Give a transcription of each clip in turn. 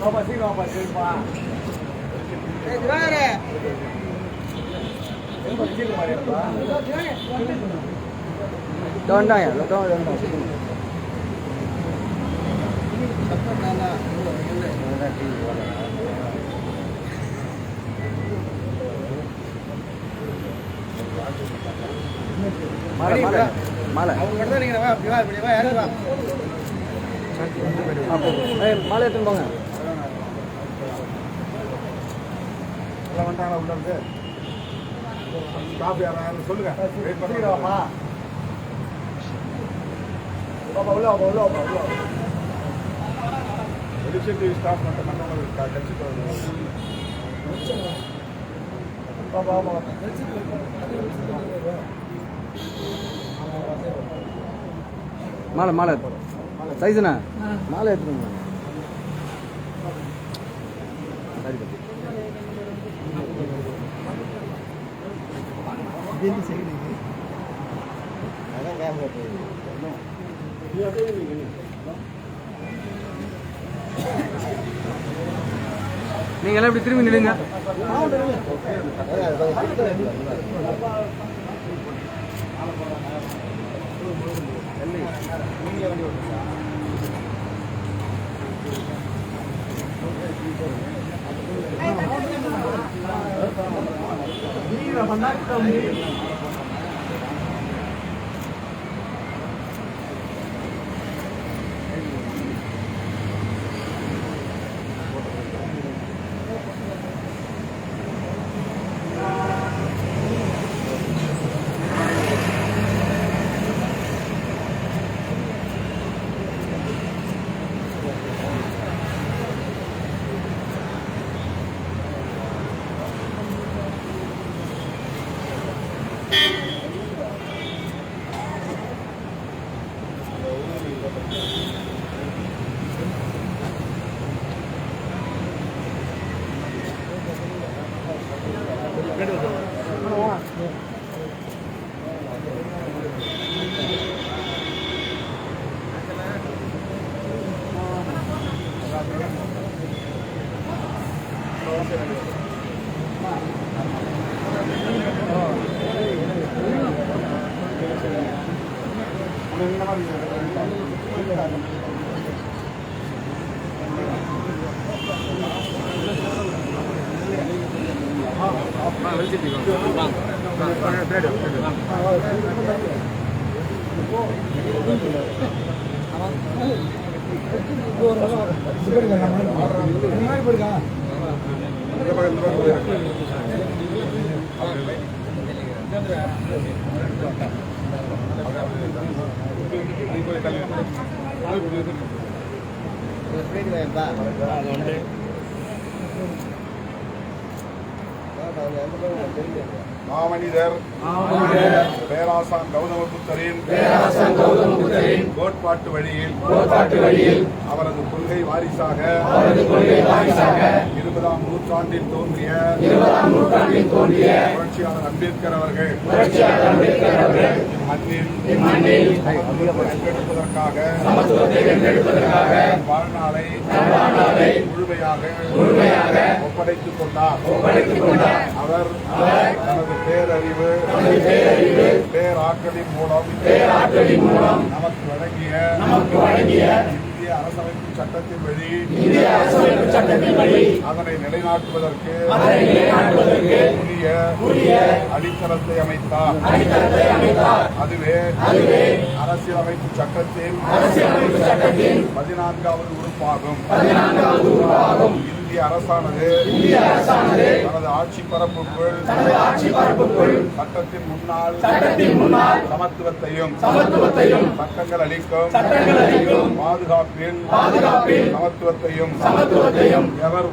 வாப்பா சரிப்பா சீக்கிரம் மாறியாப்பா வேண்டாம் வேண்டாம் மாலை மாலை மாலை அவங்க தான் நீங்க வா இப்படி வா இப்படி வா யாரும் வா மாலை எடுத்துன்னு போங்க எல்லாம் வந்துட்டாங்களா உள்ள இருந்து ஸ்டாஃப் யாராவது சொல்லுங்க. வெயிட் பண்ணுங்க. வாப்பா வாப்பா உள்ள வாப்பா உள்ள வாப்பா. உள்ள எடிஷன் டிவி ஸ்டாஃப் மட்டும் மற்றவங்க கட்சிக்கு வருது. வாப்பா வாப்பா மாலை மாலை. சைஸுண்ணா மாலை எடுத்துன்னு போங்க சரி தம்பி. நீங்க எல்லாம் இப்படி திரும்பி நில்லுங்க Thank you. இந்த பக்கம் இந்த பக்கம் 两年，不能我走一点点。மாமனிதர் பேராசான் கௌதம புத்தரின் கோட்பாட்டு வழியில் அவரது கொள்கை வாரிசாக இருபதாம் நூற்றாண்டில் தோன்றிய புரட்சியாளர் அம்பேத்கர் அவர்கள். இம்மண்ணில் வென்றெடுப்பதற்காக வாழ்நாளை முழுமையாக ஒப்படைத்துக் கொண்டார். அவர் தனது பேரறிவு பேராற்றலின் மூலம் நமக்கு வழங்கிய இந்திய அரசமைப்பு சட்டத்தின் வழி அதனை நிலைநாட்டுவதற்கு உரிய அடித்தளத்தை அமைத்தார். அதுவே அரசியலமைப்பு சட்டத்தின் பதினான்காவது உறுப்பாகும். இந்திய அரசானது தனது ஆட்சி பரப்புக்குள் சட்டத்தின் முன்னால் சமத்துவத்தையும் சட்டங்கள் அளிக்கும் பாதுகாப்பில் சமத்துவத்தையும் எவர்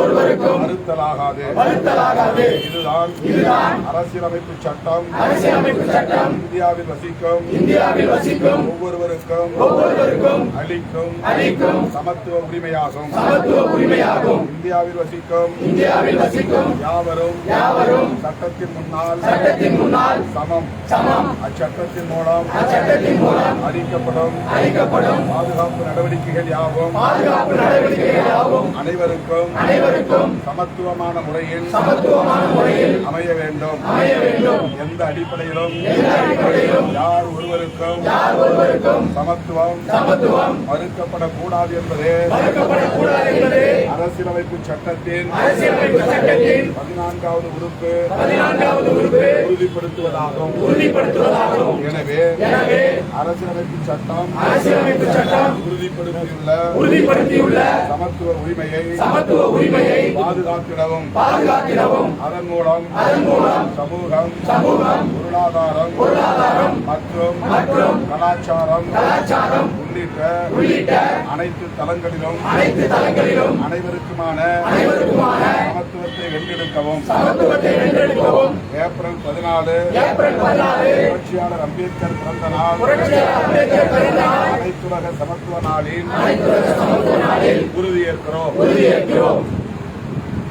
ஒருவருக்கும் மறுத்தலாகாது இதுதான் அரசியலமைப்பு சட்டம். இந்தியாவில் வசிக்கும் ஒவ்வொருவருக்கும் அளிக்கும் சமத்துவ உரிமையாகும். உரிமையாகும். இந்தியாவில் வசிக்கும் இந்தியாவில் வசிக்கும் யாவரும் யாவரும் சட்டத்தின் முன்னால் சட்டத்தின் முன்னால் சமம். சமம். அச்சட்டத்தின் மூலம் அச்சட்டத்தின் மூலம் அளிக்கப்படும் அளிக்கப்படும் பாதுகாப்பு நடவடிக்கைகள் யாவும்? பாதுகாப்பு நடவடிக்கைகளாகவும் அனைவருக்கும் அனைவருக்கும் சமத்துவமான முறையில் சமத்துவமான முறையில் அமைய வேண்டும். அமைய வேண்டும். எந்த அடிப்படையிலும் யார் ஒருவருக்கும் யார் ஒருவருக்கும் சமத்துவம் சமத்துவம் மறுக்கப்படக்கூடாது என்பதே மறுக்கப்படக்கூடாது என்பது அரசியலமைப்பு சட்டத்தின் அரசியலமைப்பு சட்டத்தின் பதினான்காவது உறுப்பு பதினான்காவது உறுப்பு உறுதிப்படுத்துவதாகும். உறுதிப்படுத்துவதாகும். எனவே எனவே அரசியலமைப்பு சட்டம் அரசியலமைப்பு சட்டம் உறுதிப்படுத்தியுள்ள உறுதிப்படுத்தியுள்ள சமத்துவ உரிமையை சமத்துவ உரிமையை பாதுகாத்திடவும். பாதுகாத்திடவும். அதன் மூலம் அதன் மூலம் சமூகம் சமூகம் பொருளாதாரம் பொருளாதாரம் மற்றும் மற்றும் கலாச்சாரம் கலாச்சாரம் உள்ளிட்ட உள்ளிட்ட அனைத்து தளங்களிலும் அனைத்து தளங்களிலும் அனைவருக்குமான அனைவருக்குமான சமத்துவத்தை வென்றெடுக்கவும். சமத்துவத்தை வென்றெடுக்கவும். ஏப்ரல் பதினாலு ஏப்ரல் பதினாலு புரட்சியாளர் அம்பேத்கர் பிறந்த நாள். புரட்சியாளர் அம்பேத்கர் பிறந்த நாள். அனைத்துலக சமத்துவ நாளில் அனைத்துலக சமத்துவ நாளில் உறுதியேற்கிறோம். உறுதியேற்கிறோம்.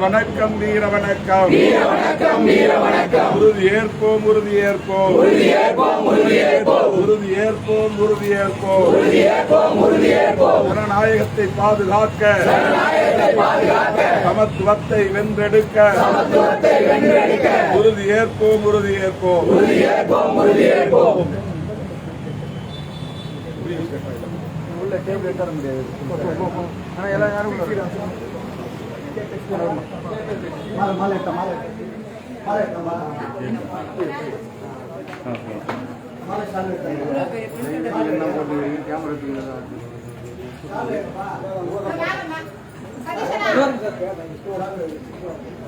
அம்பேத்கருக்கு வீர வணக்கம் வீர வணக்கம் வீர வணக்கம் வீர வணக்கம் உறுதியேற்போம் உறுதியேற்போம் உறுதியேற்போம் உறுதியேற்போம் உறுதியேற்போம் உறுதியேற்போம் உறுதியேற்போம் உறுதியேற்போம் ஜனநாயகத்தை பாதுகாக்க ஜனநாயகத்தை பாதுகாக்க. சமத்துவத்தை வென்றெடுக்க சமத்துவத்தை வென்றெடுக்க. உள்ள டேபிள் எடுத்து வர முடியாது ஆனா எல்லாம் யாரும் உள்ள மாலை மாலை எடுத்த மாலை மாலை எடுத்த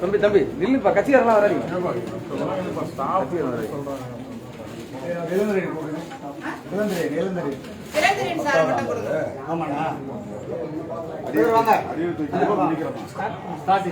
தம்பி தம்பி நில்லுப்பா கட்சிக்காரெல்லாம் வராங்க விளம்பரம் விளம்பரம் விளம்பரம் இளந்திரின் சாரை மட்டும் கொடுங்க. ஆமாடா வாங்க ஸ்டார்ட்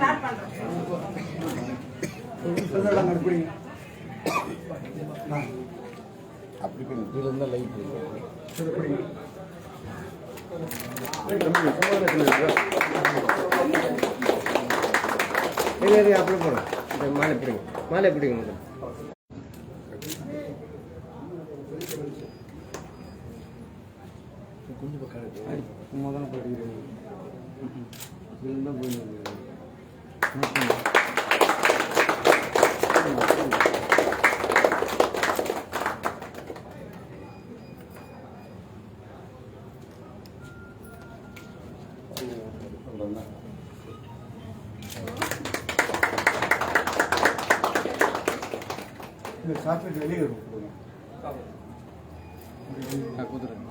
மாலை பிடிங்க. மாலை பிடிங்க முதல்ல. கொஞ்சம் பக்கம் சும்மா தானே போயிடுது இருந்தால் போயிடுது இந்த சாக்லேட் வெளியே இருக்கும் கொடுத்துருங்க.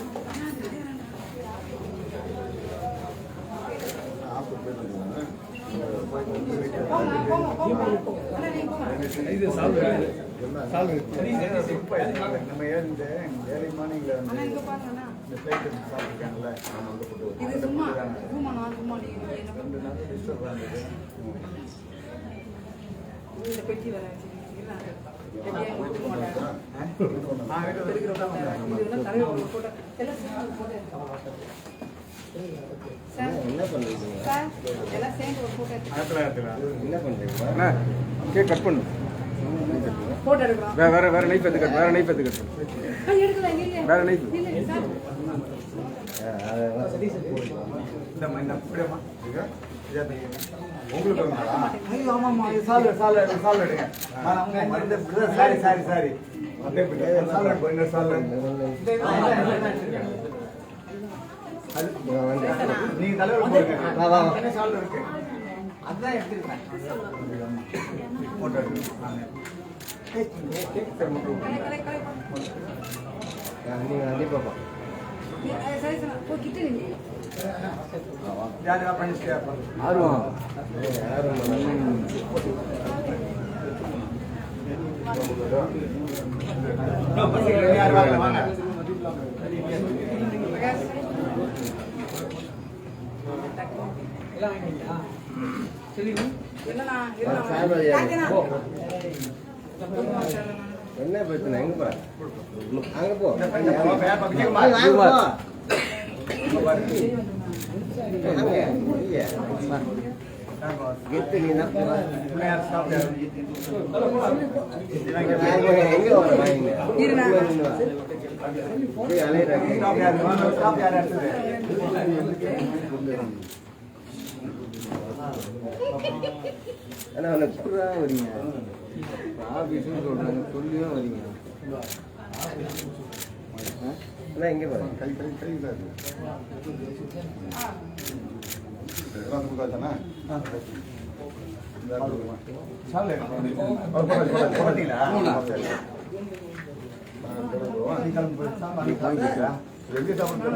இது சால்வ் சால்வ் நம்ம இந்த ஏழை மாநிலங்களை வந்து கேக் கட் பண்ணு வேற வேற நைஃப் எடுத்து கட் வேற நைஃப் எடுத்து கட் இந்தம்மா இந்த இப்படியம்மா உங்களுக்கு ஐயோ ஆமாம்மா இது சால்வ் சால்வ் சால்வ் எடுங்க நான் அவங்க மருந்து இப்படிதான் சாரி சாரி சாரி. நீங்க ஆர்வம் என்ன பிரச்சனை எங்க போ அங்க போ ஆனா அவனை புறா வரீங்க ஆபீஸ்ன்னு சொல்றாங்க சொல்லியும் வரீங்க. அதான் எங்கே பாருங்க. கை கை கை சாப்பிட்டீங்களா எங்கே சாப்பிட்டு